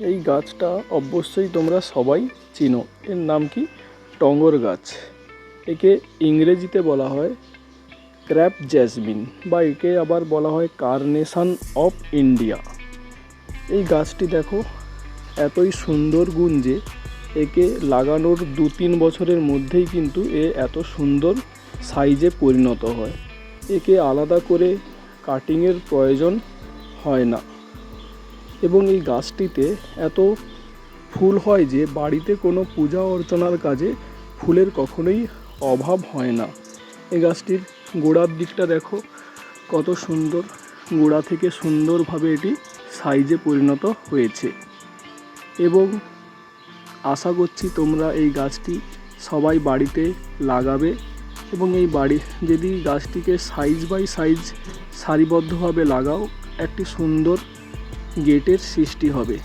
এই গাছটা অবশ্যই তোমরা সবাই চিনো। এর নাম কি? টগর গাছ। একে ইংরেজিতে বলা হয় ক্র্যাপ জ্যাসমিন বা একে আবার বলা হয় কার্নেশন অফ ইন্ডিয়া। এই গাছটি দেখো, এতই সুন্দর গুণ যে একে লাগানোর দু তিন বছরের মধ্যেই কিন্তু এ এত সুন্দর সাইজে পরিণত হয়। একে আলাদা করে কাটিংয়ের প্রয়োজন হয় না। এবং এই গাছটিতে এত ফুল হয় যে বাড়িতে কোনো পূজা অর্চনার কাজে ফুলের কখনোই অভাব হয় না। এই গাছটির গোড়ার দিকটা দেখো, কত সুন্দর, গোড়া থেকে সুন্দরভাবে এটি সাইজে পরিণত হয়েছে। এবং আশা করছি তোমরা এই গাছটি সবাই বাড়িতে লাগাবে এবং এই বাড়ি যদি গাছটিকে সাইজ বাই সাইজ সারিবদ্ধভাবে লাগাও, একটি সুন্দর গেটের সৃষ্টি হবে।